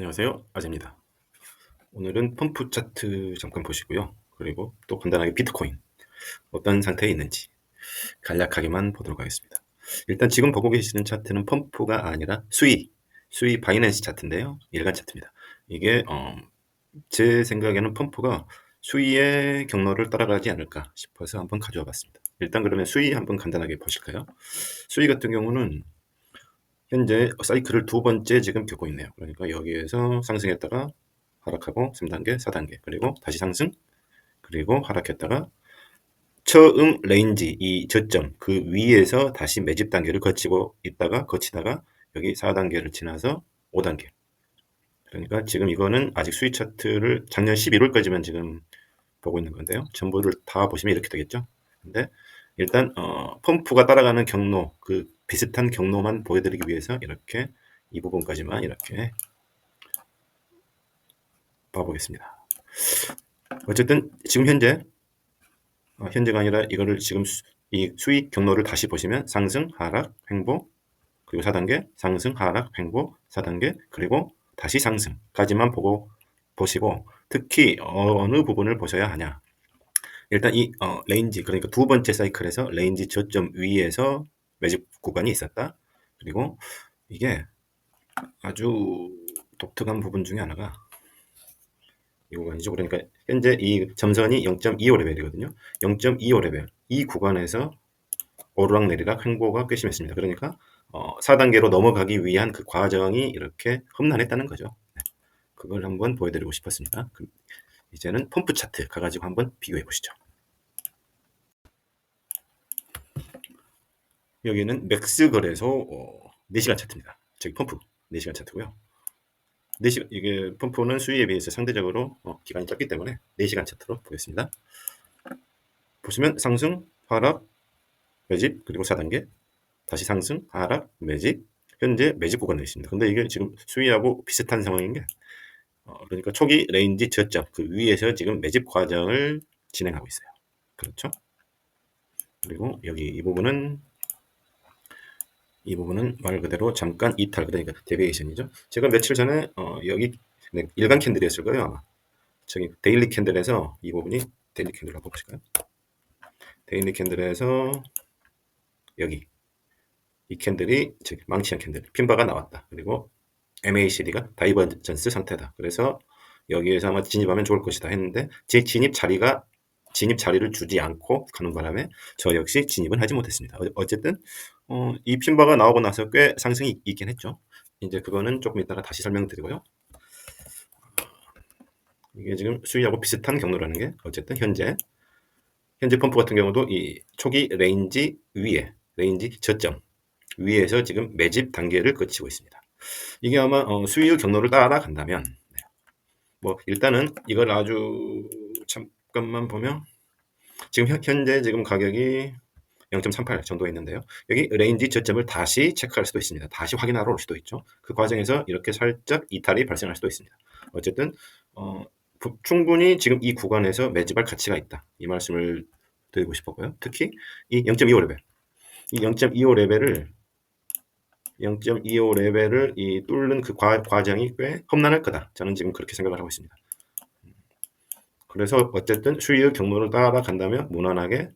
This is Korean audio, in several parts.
안녕하세요. 아재입니다. 오늘은 펌프 차트 잠깐 보시고요. 그리고 또 간단하게 비트코인 어떤 상태에 있는지 간략하게만 보도록 하겠습니다. 일단 지금 보고 계시는 차트는 펌프가 아니라 수위, 수위 바이낸스 차트인데요. 일간 차트입니다. 이게 어, 제 생각에는 펌프가 수위의 경로를 따라가지 않을까 싶어서 한번 가져와 봤습니다. 일단 그러면 수위 한번 간단하게 보실까요? 수위 같은 경우는 현재 사이클을 두 번째 지금 겪고 있네요. 그러니까 여기에서 상승했다가 하락하고 3단계, 4단계, 그리고 다시 상승, 그리고 하락했다가 처음 레인지 이 저점 그 위에서 다시 매집 단계를 거치고 있다가 거치다가 여기 4단계를 지나서 5단계. 그러니까 지금 이거는 아직 수위 차트를 작년 11월까지만 지금 보고 있는 건데요. 전부를 다 보시면 이렇게 되겠죠. 근데 일단 어, 펌프가 따라가는 경로 그 비슷한 경로만 보여드리기 위해서 이렇게 이 부분까지만 이렇게 봐보겠습니다. 어쨌든 지금 현재 어, 현재가 아니라 이거를 지금 수, 이 수익 경로를 다시 보시면 상승, 하락, 횡보 그리고 4단계 상승, 하락, 횡보 4단계 그리고 다시 상승까지만 보고 보시고 특히 어느 부분을 보셔야 하냐 일단 이 어, 레인지 그러니까 두 번째 사이클에서 레인지 저점 위에서 매집 구간이 있었다. 그리고 이게 아주 독특한 부분 중에 하나가 이 구간이죠. 그러니까 현재 이 점선이 0.25 레벨이거든요. 0.25 레벨 이 구간에서 오르락내리락 횡보가 꽤 심했습니다. 그러니까 어, 4단계로 넘어가기 위한 그 과정이 이렇게 험난했다는 거죠. 네. 그걸 한번 보여드리고 싶었습니다. 그 이제는 펌프 차트 가가지고 한번 비교해 보시죠. 여기는 맥스 거래소 어, 4시간 차트입니다. 저기 펌프 4시간 차트고요. 4시간, 이게 펌프는 수위에 비해서 상대적으로 어, 기간이 짧기 때문에 4시간 차트로 보겠습니다. 보시면 상승, 하락, 매집, 그리고 4단계, 다시 상승, 하락, 매집, 현재 매집 구간에 있습니다. 근데 이게 지금 수위하고 비슷한 상황인 게 어, 그러니까 초기 레인지 저점 그 위에서 지금 매집 과정을 진행하고 있어요. 그렇죠? 그리고 여기 이 부분은 이 부분은 말 그대로 잠깐 이탈 그러니까 데비에이션이죠. 제가 며칠 전에 어, 여기 네, 일간 캔들이었을 거예요 아마. 저기 데일리 캔들에서 이 부분이 데일리 캔들 한번 보실까요? 데일리 캔들에서 여기 이 캔들이 저기 망치한 캔들 핀바가 나왔다. 그리고 MACD가 다이버전스 상태다. 그래서 여기에서 아마 진입하면 좋을 것이다 했는데 제 진입 자리가 진입 자리를 주지 않고 가는 바람에 저 역시 진입은 하지 못했습니다. 어쨌든 어, 이 핀바가 나오고 나서 꽤 상승이 있긴 했죠. 이제 그거는 조금 이따가 다시 설명드리고요. 이게 지금 수위하고 비슷한 경로라는 게 어쨌든 현재 현재 펌프 같은 경우도 이 초기 레인지 위에 레인지 저점 위에서 지금 매집 단계를 거치고 있습니다. 이게 아마 어, 수위의 경로를 따라간다면 네. 뭐 일단은 이걸 아주 잠깐만 보면 지금 현재 지금 가격이 0.38 정도 있는데요. 여기 레인지 저점을 다시 체크할 수도 있습니다. 다시 확인하러 올 수도 있죠. 그 과정에서 이렇게 살짝 이탈이 발생할 수도 있습니다. 어쨌든 어, 충분히 지금 이 구간에서 매집할 가치가 있다. 이 말씀을 드리고 싶었고요. 특히 이 0.25 레벨, 이 0.25 레벨을 0.25 레벨을 이 뚫는 그 과, 과정이 꽤 험난할 거다. 저는 지금 그렇게 생각을 하고 있습니다. 그래서 어쨌든 수위의 경로를 따라간다면 무난하게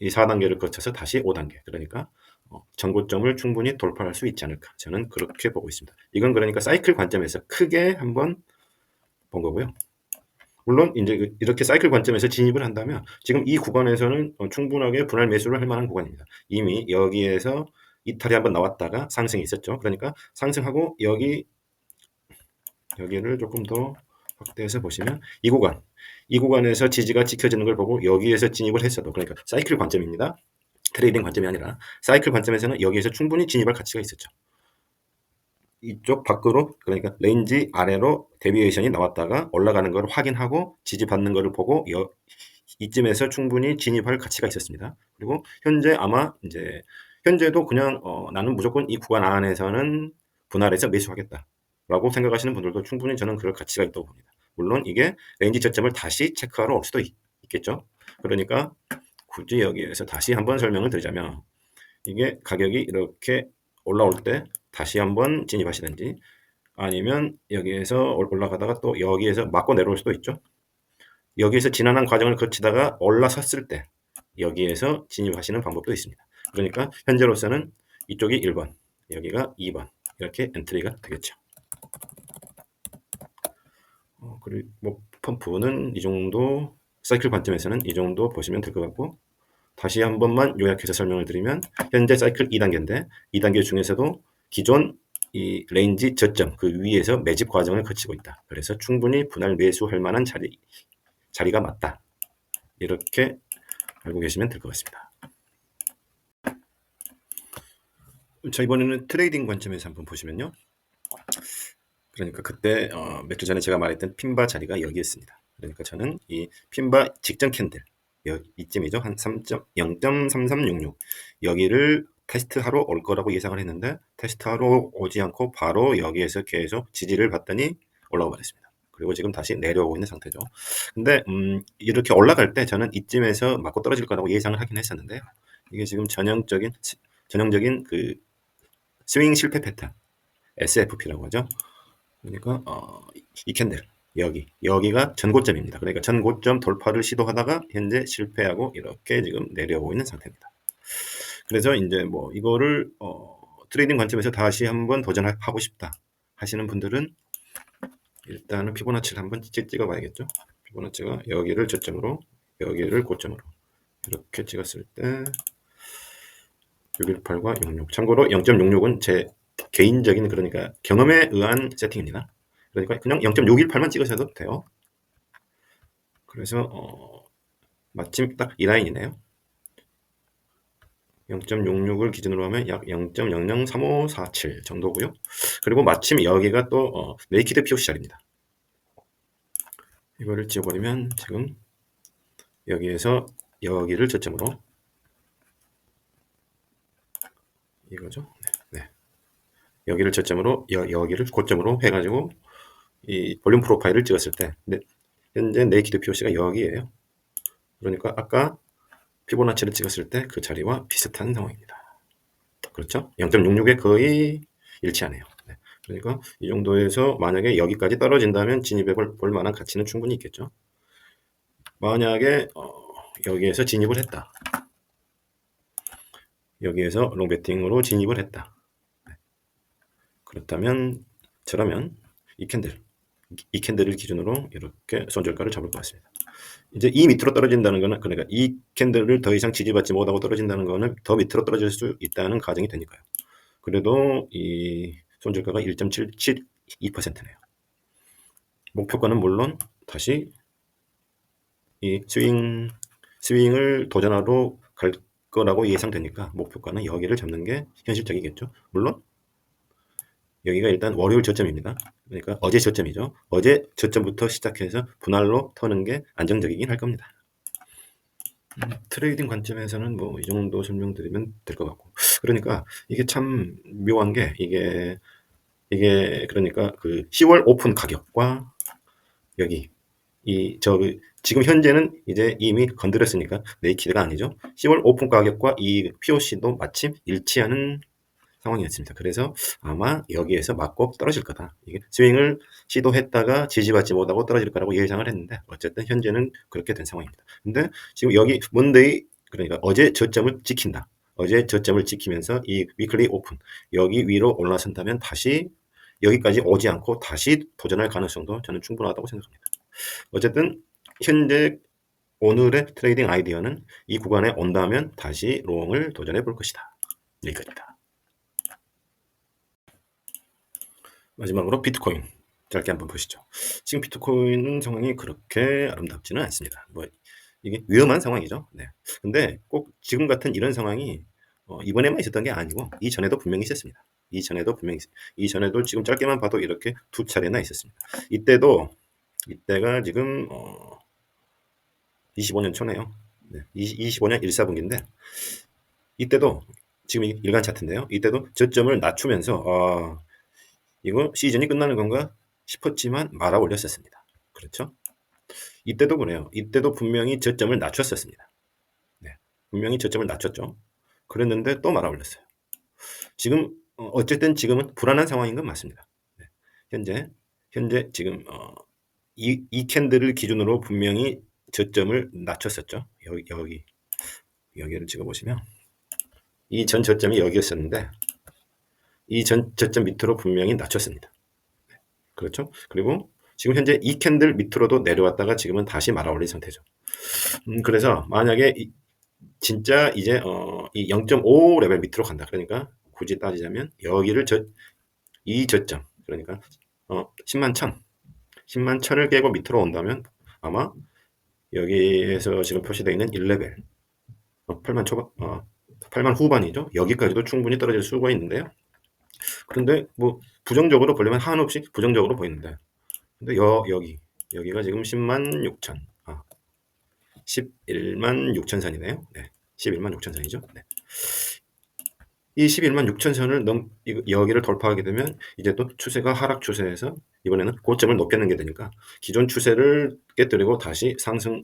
이 4단계를 거쳐서 다시 5단계 그러니까 어, 전고점을 충분히 돌파할 수 있지 않을까 저는 그렇게 보고 있습니다. 이건 그러니까 사이클 관점에서 크게 한번 본 거고요. 물론 이제 그 이렇게 사이클 관점에서 진입을 한다면 지금 이 구간에서는 어, 충분하게 분할 매수를 할 만한 구간입니다. 이미 여기에서 이탈이 한번 나왔다가 상승이 있었죠. 그러니까 상승하고 여기 여기를 조금 더 확대해서 보시면 이 구간 이 구간에서 지지가 지켜지는 걸 보고 여기에서 진입을 했어도 그러니까 사이클 관점입니다. 트레이딩 관점이 아니라 사이클 관점에서는 여기에서 충분히 진입할 가치가 있었죠. 이쪽 밖으로 그러니까 레인지 아래로 데비에이션이 나왔다가 올라가는 걸 확인하고 지지받는 것을 보고 여, 이쯤에서 충분히 진입할 가치가 있었습니다. 그리고 현재 아마 이제 현재도 그냥 어, 나는 무조건 이 구간 안에서는 분할해서 매수하겠다 라고 생각하시는 분들도 충분히 저는 그럴 가치가 있다고 봅니다. 물론 이게 레인지 저점을 다시 체크하러 올 수도 있, 겠죠 그러니까 굳이 여기에서 다시 한번 설명을 드리자면 이게 가격이 이렇게 올라올 때 다시 한번 진입하시든지 아니면 여기에서 올- 올라가다가 또 여기에서 맞고 내려올 수도 있죠. 여기에서 지난한 과정을 거치다가 올라섰을 때 여기에서 진입하시는 방법도 있습니다. 그러니까 현재로서는 이쪽이 1번, 여기가 2번 이렇게 엔트리가 되겠죠. 어, 그리고 뭐 펌프는 이 정도 사이클 관점에서는 이 정도 보시면 될 것 같고 다시 한 번만 요약해서 설명을 드리면 현재 사이클 2단계인데 2단계 중에서도 기존 이 레인지 저점 그 위에서 매집 과정을 거치고 있다. 그래서 충분히 분할 매수할 만한 자리 자리가 맞다. 이렇게 알고 계시면 될 것 같습니다. 자 이번에는 트레이딩 관점에서 한번 보시면요. 그러니까 그때 어, 몇주 전에 제가 말했던 핀바 자리가 여기였습니다. 그러니까 저는 이 핀바 직전 캔들 여, 이쯤이죠. 한 3.0.3366 여기를 테스트하러 올 거라고 예상을 했는데 테스트하러 오지 않고 바로 여기에서 계속 지지를 받더니 올라가 버렸습니다. 그리고 지금 다시 내려오고 있는 상태죠. 근데 음, 이렇게 올라갈 때 저는 이쯤에서 맞고 떨어질 거라고 예상을 하긴 했었는데요. 이게 지금 전형적인 전형적인 그 스윙 실패 패턴 SFP라고 하죠. 그러니까 어, 이 캔들 여기 여기가 전고점입니다. 그러니까 전고점 돌파를 시도하다가 현재 실패하고 이렇게 지금 내려오고 있는 상태입니다. 그래서 이제 뭐 이거를 어, 트레이딩 관점에서 다시 한번 도전하고 싶다 하시는 분들은 일단은 피보나치를 한번 찍어 봐야겠죠. 피보나치가 여기를 저점으로 여기를 고점으로 이렇게 찍었을 때 618과 66. 참고로 0.66은 제 개인적인 그러니까 경험에 의한 세팅입니다. 그러니까 그냥 0.618만 찍으셔도 돼요. 그래서 어, 마침 딱 이 라인이네요. 0.66을 기준으로 하면 약 0.003547 정도고요. 그리고 마침 여기가 또 어, 네이키드 POC 자리입니다. 이거를 지워버리면 지금 여기에서 여기를 저점으로 이거죠. 네. 네. 여기를 저점으로 여, 여기를 고점으로 해가지고 이 볼륨 프로파일을 찍었을 때 네, 현재 네이키드 POC가 여기에요. 그러니까 아까 피보나치를 찍었을 때 그 자리와 비슷한 상황입니다. 그렇죠? 0.66에 거의 일치하네요. 네. 그러니까 이 정도에서 만약에 여기까지 떨어진다면 진입해 볼, 볼 만한 가치는 충분히 있겠죠. 만약에 어, 여기에서 진입을 했다. 여기에서 롱베팅으로 진입을 했다. 네. 그렇다면 저라면 이 캔들 이 캔들을 기준으로 이렇게 손절가를 잡을 것 같습니다. 이제 이 밑으로 떨어진다는 거는 그러니까 이 캔들을 더 이상 지지받지 못하고 떨어진다는 거는 더 밑으로 떨어질 수 있다는 가정이 되니까요. 그래도 이 손절가가 1.772%네요. 목표가는 물론 다시 이 스윙 스윙을 도전하러 갈 거라고 예상되니까 목표가는 여기를 잡는 게 현실적이겠죠. 물론 여기가 일단 월요일 저점입니다. 그러니까 어제 저점이죠. 어제 저점부터 시작해서 분할로 터는 게 안정적이긴 할 겁니다. 음, 트레이딩 관점에서는 뭐 이 정도 설명드리면 될 것 같고 그러니까 이게 참 묘한 게 이게 이게 그러니까 그 10월 오픈 가격과 여기 이 저 지금 현재는 이제 이미 건드렸으니까 네이키드가 아니죠. 10월 오픈 가격과 이 POC도 마침 일치하는 상황이었습니다. 그래서 아마 여기에서 맞고 떨어질 거다. 이게 스윙을 시도했다가 지지받지 못하고 떨어질 거라고 예상을 했는데 어쨌든 현재는 그렇게 된 상황입니다. 근데 지금 여기 먼데이 그러니까 어제 저점을 지킨다. 어제 저점을 지키면서 이 위클리 오픈 여기 위로 올라선다면 다시 여기까지 오지 않고 다시 도전할 가능성도 저는 충분하다고 생각합니다. 어쨌든 현재 오늘의 트레이딩 아이디어는 이 구간에 온다면 다시 롱을 도전해 볼 것이다. 여기까지입니다. 마지막으로 비트코인 짧게 한번 보시죠. 지금 비트코인 상황이 그렇게 아름답지는 않습니다. 뭐 이게 위험한 상황이죠. 네. 근데 꼭 지금 같은 이런 상황이 어, 이번에만 있었던 게 아니고 이전에도 분명히 있었습니다. 이전에도 분명히 이전에도 지금 짧게만 봐도 이렇게 두 차례나 있었습니다. 이때도 이때가 지금 어, 25년 초네요. 네. 25년 1사분기인데 이때도 지금 일간 차트인데요. 이때도 저점을 낮추면서 어, 이거 시즌이 끝나는 건가 싶었지만 말아 올렸었습니다. 그렇죠? 이때도 그래요. 이때도 분명히 저점을 낮췄었습니다. 네. 분명히 저점을 낮췄죠. 그랬는데 또 말아 올렸어요. 지금 어, 어쨌든 지금은 불안한 상황인 건 맞습니다. 네. 현재 현재 지금 어, 이, 이 캔들을 기준으로 분명히 저점을 낮췄었죠. 여기 여기 여기를 찍어 보시면 이 전 저점이 여기였었는데 이 전 저점 밑으로 분명히 낮췄습니다. 그렇죠? 그리고 지금 현재 이 캔들 밑으로도 내려왔다가 지금은 다시 말아 올린 상태죠. 음, 그래서 만약에 이, 진짜 이제 어, 이 0.5 레벨 밑으로 간다. 그러니까 굳이 따지자면 여기를 저, 이 저점 그러니까 어, 10만 천 10만 천을 깨고 밑으로 온다면 아마 여기에서 지금 표시되어 있는 1레벨 어, 8만 초반 어, 8만 후반이죠. 여기까지도 충분히 떨어질 수가 있는데요. 그런데 뭐 부정적으로 보려면 한없이 부정적으로 보이는데 근데 여, 여기 여기가 지금 10만 6천 아, 11만 6천 선이네요. 네. 11만 6천 선이죠. 네. 이 11만 6천 선을 넘 여기를 돌파하게 되면 이제 또 추세가 하락 추세에서 이번에는 고점을 높여는 게 되니까 기존 추세를 깨뜨리고 다시 상승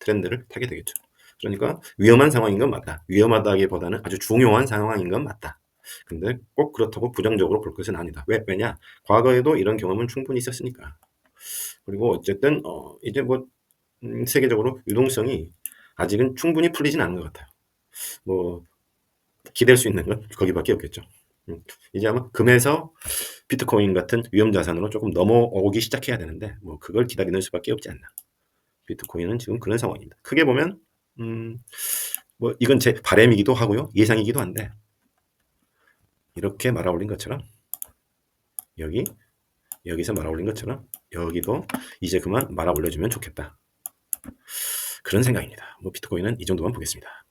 트렌드를 타게 되겠죠. 그러니까 위험한 상황인 건 맞다. 위험하다기보다는 아주 중요한 상황인 건 맞다. 근데 꼭 그렇다고 부정적으로 볼 것은 아니다. 왜? 왜냐? 과거에도 이런 경험은 충분히 있었으니까. 그리고 어쨌든 어, 이제 뭐 음, 세계적으로 유동성이 아직은 충분히 풀리진 않은 것 같아요. 뭐 기댈 수 있는 건 거기밖에 없겠죠. 음, 이제 아마 금에서 비트코인 같은 위험 자산으로 조금 넘어오기 시작해야 되는데 뭐 그걸 기다리는 수밖에 없지 않나. 비트코인은 지금 그런 상황입니다. 크게 보면 음, 뭐 이건 제 바램이기도 하고요, 예상이기도 한데 이렇게 말아 올린 것처럼 여기 여기서 말아 올린 것처럼 여기도 이제 그만 말아 올려주면 좋겠다. 그런 생각입니다. 뭐 비트코인은 이 정도만 보겠습니다.